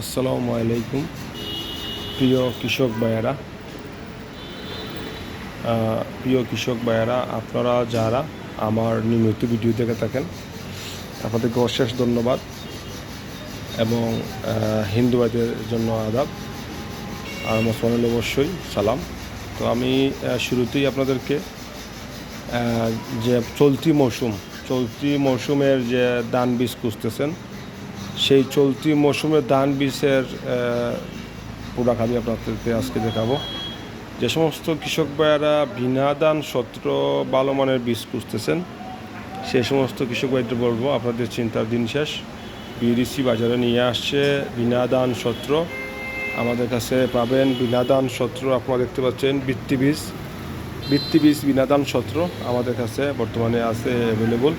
আসসালামু আলাইকুম, প্রিয় কৃষক ভাইয়েরা। প্রিয় কৃষক ভাইয়েরা, আপনারা যারা আমার নিয়মিত ভিডিও দেখে থাকেন, আপনাদেরকে অশেষ ধন্যবাদ এবং হিন্দু ভাইদের জন্য আদাব। আর মুসলমান অবশ্যই সালাম। তো আমি শুরুতেই আপনাদেরকে যে চলতি মৌসুম, চলতি মৌসুমের যে দান বীজ খুঁজতেছেন সেই চলতি মৌসুমে ধান বীজের প্রোডাক্ট আমি আপনাদেরকে আজকে দেখাবো। যে সমস্ত কৃষক ভাইয়েরা বিনা দান সত্র ভালো মানের বীজ খুঁজতেছেন সেই সমস্ত কৃষক ভাইদের বলব আপনাদের চিন্তার দিন শেষ। বিডিসি বাজারে নিয়ে আসছে বিনা দান সত্র। আমাদের কাছে পাবেন বিনা দান সত্র, আপনারা দেখতে পাচ্ছেন বৃত্তি বীজ। বৃত্তি বীজ বিনা দান সত্র আমাদের কাছে বর্তমানে আছে অ্যাভেলেবল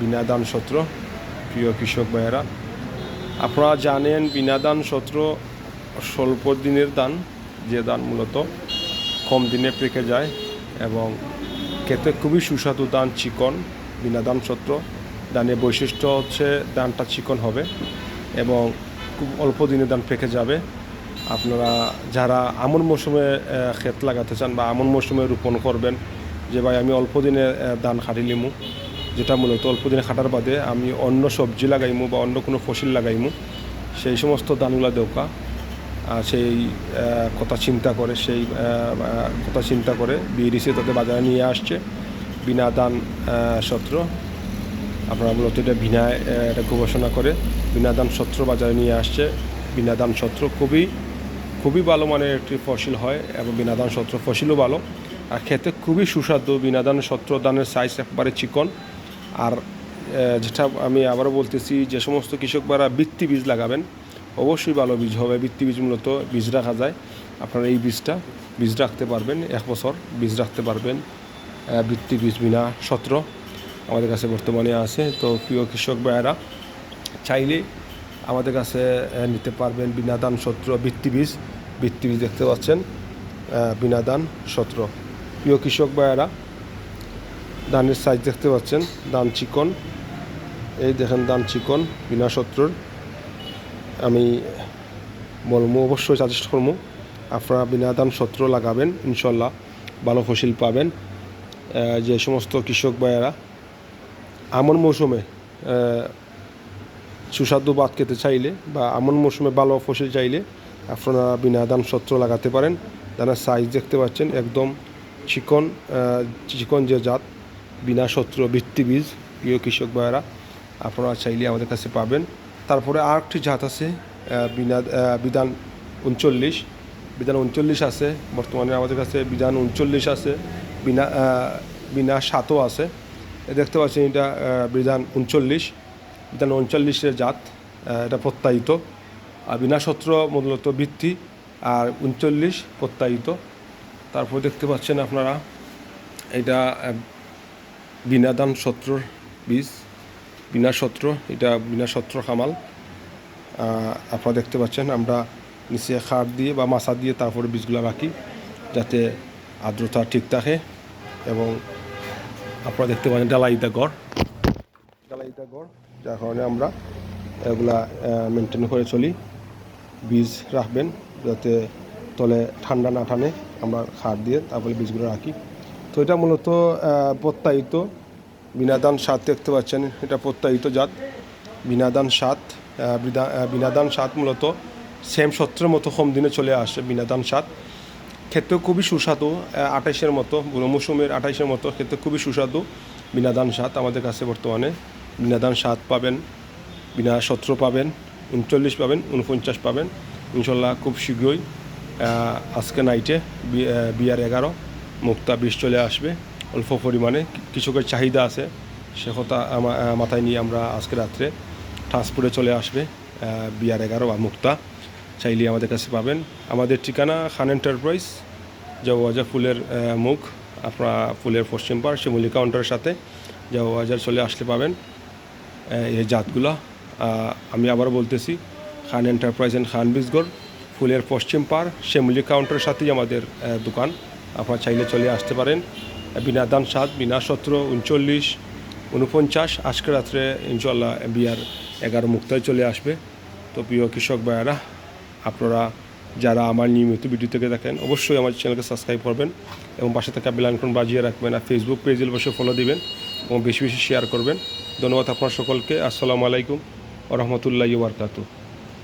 বিনা দান সত্র। প্রিয় কৃষক ভাইয়েরা, আপনারা জানেন বিনা দান সত্র স্বল্প দিনের দান, যে দান মূলত কম দিনে পেকে যায় এবং খেতে খুবই সুস্বাদু দান চিকন, বিনা দান সত্র। দানের বৈশিষ্ট্য হচ্ছে দানটা চিকন হবে এবং খুব অল্প দিনে দান পেকে যাবে। আপনারা যারা আমন মৌসুমে ক্ষেত লাগাতে চান বা আমন মৌসুমে রোপণ করবেন, যে ভাই আমি অল্প দিনে দান খাটি লিমু যেটা মূলত অল্প দিনে খাটার বাদে আমি অন্য সবজি লাগাইমু বা অন্য কোনো ফসল লাগাইমু, সেই সমস্ত দানগুলা দেওকা। সেই কথা চিন্তা করে, সেই কথা চিন্তা করে বিএডিসি তাদের বাজারে নিয়ে আসছে, বিনা দান সত্র। আপনারা মূলত এটা বিনা এটা ঘোষণা করে বিনা দান সত্র বাজারে নিয়ে আসছে। বিনা দান সত্র খুবই খুবই ভালো মানের একটি ফসল হয় এবং বিনাদান সত্র ফসলও ভালো। আর খেতে খুবই সুস্বাদু। বিনাদান সত্র দানের সাইজ একবারে চিকন। আর যেটা আমি আবারও বলতেছি যে সমস্ত কৃষকরা বৃত্তি বীজ লাগাবেন অবশ্যই ভালো বীজ হবে। বৃত্তি বীজ মূলত বীজ রাখা যায়। আপনারা এই বীজটা বীজ রাখতে পারবেন এক বছর বীজ রাখতে পারবেন বৃত্তি বীজ বিনা সত্র আমাদের কাছে বর্তমানে আছে। তো প্রিয় কৃষক ভাইয়েরা চাইলে আমাদের কাছে নিতে পারবেন বিনাদান সত্র বৃত্তি বীজ। বৃত্তি বীজ দেখতে পাচ্ছেন আহ, বিনাদান সত্র। প্রিয় কৃষক ভাইয়েরা ধানের সাইজ দেখতে পাচ্ছেন দান চিকন। এই দেখেন দান চিকন, বিনা সত্রর আমি বলব, অবশ্যই সাজেস্ট করব, আপনারা বিনা দান সত্র লাগাবেন ইনশাল্লাহ ভালো ফসল পাবেন। যে সমস্ত কৃষক ভাইয়েরা, আমন মৌসুমে সুস্বাদু ভাত খেতে চাইলে বা আমন মৌসুমে ভালো ফসল চাইলে আপনারা বিনা দান সত্র লাগাতে পারেন। দানার সাইজ দেখতে পাচ্ছেন, একদম চিকন চিকন যে জাত বিনা সত্র বৃত্তি বীজ প্রিয় কৃষক ভাইয়েরা, আপনারা চাইলে আমাদের কাছে পাবেন। তারপরে আর একটি জাত আছে বিনা বিধান উনচল্লিশ। বিধান উনচল্লিশ আছে, বর্তমানে আমাদের কাছে বিধান উনচল্লিশ আছে, বিনা বিনা সাতও আছে। দেখতে পাচ্ছেন এটা বিধান উনচল্লিশ। বিধান উনচল্লিশের জাত এটা প্রত্যায়িত। আর বিনা সত্র মূলত বৃত্তি আর উনচল্লিশ প্রত্যায়িত। তারপর দেখতে পাচ্ছেন আপনারা, এটা আহ, বিনাদান সত্রর বীজ বিনা সত্র এটা বিনা সত্র খামাল আপনারা দেখতে পাচ্ছেন আমরা নিচে খার দিয়ে বা মাছা দিয়ে তারপরে বীজগুলো রাখি যাতে আর্দ্রতা ঠিক থাকে এবং আপনারা দেখতে পাচ্ছেন ডালাইদা গড়। ডালাইদা গড় যার কারণে আমরা এগুলা মেনটেন করে চলি। বীজ রাখবেন যাতে তলে ঠান্ডা না টানে আমরা খার দিয়ে তারপরে বীজগুলো রাখি। তো এটা মূলত প্রত্যায়িত। বিনাদান সাত দেখতে পাচ্ছেন, এটা প্রত্যায়িত জাত। বিনাদান সাত বিনাদান সাত মূলত সেম সত্রের মতো কম দিনে চলে আসে বিনাদান সাত খেতে খুবই সুস্বাদু আঠাইশের মতো বুনো মৌসুমের আঠাইশের মতো খেতে খুবই সুস্বাদু বিনাদান সাত আমাদের কাছে বর্তমানে। বিনাদান সাত পাবেন, বিনা সত্র পাবেন, উনচল্লিশ পাবেন, উনপঞ্চাশ পাবেন। ইনশাল্লাহ খুব শীঘ্রই আজকে নাইটে বিয়ার এগারো। মুক্তা বিষ চলে আসবে, অল্প পরিমাণে। কৃষকের চাহিদা আছে সে কথা মাথায় নিয়ে আমরা আজকে রাত্রে ট্রান্সপোর্টে চলে আসবে বিয়ার এগারো বা মুক্তা। চাইলে আমাদের কাছে পাবেন। আমাদের ঠিকানা খান এন্টারপ্রাইজ জওয়াজা ফুলের মুখ, আপনারা ফুলের পশ্চিম পার শিমুলি কাউন্টারের সাথে জওয়াজার চলে আসলে পাবেন এই জাতগুলো। আমি আবার বলতেছি, খান এন্টারপ্রাইজ অ্যান্ড খান বিজগড়, ফুলের পশ্চিম পার শ্যামলি কাউন্টারের সাথেই আমাদের দোকান। আপনারা চাইলে চলে আসতে পারেন। বিনা দান সাত, বিনা সতেরো, উনচল্লিশ, উনপঞ্চাশ। আজকে রাত্রে ইনশাল্লাহ বিয়ার এগারো মুক্তায় চলে আসবে। তো প্রিয় কৃষক ভাইয়েরা, আপনারা যারা আমার নিয়মিত ভিডিও থেকে দেখেন অবশ্যই আমার চ্যানেলকে সাবস্ক্রাইব করবেন এবং পাশে থাকা বেলানকন বাজিয়ে রাখবেন আর ফেসবুক পেজে বসে ফলো দিবেন এবং বেশি বেশি শেয়ার করবেন। ধন্যবাদ আপনার সকলকে। আসসালামু আলাইকুম ও রহমতুল্লাহি বারকাতু